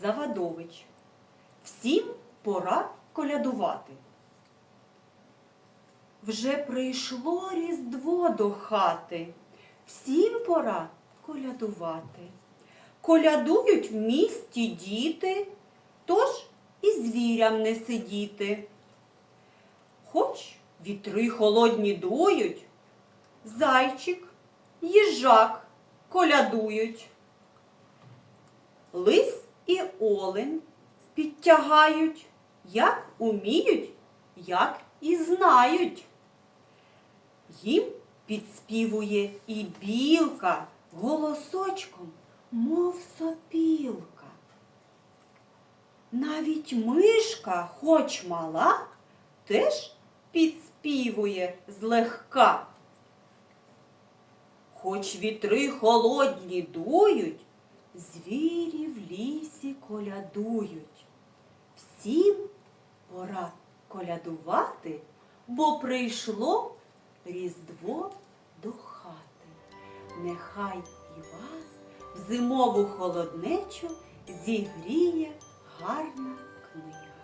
Колядович. Всім пора колядувати. Вже прийшло Різдво до хати. Всім пора колядувати. Колядують в місті діти, тож і звірям не сидіти. Хоч вітри холодні дують, зайчик, їжак колядують. Лис і олень підтягають, як уміють, як і знають. Їм підспівує і білка голосочком, мов сопілка. Навіть мишка, хоч мала, теж підспівує злегка. Хоч вітри холодні дують, звірі в лісі колядують. Всім пора колядувати, бо прийшло Різдво до хати. Нехай і вас в зимову холоднечу зігріє гарна книга.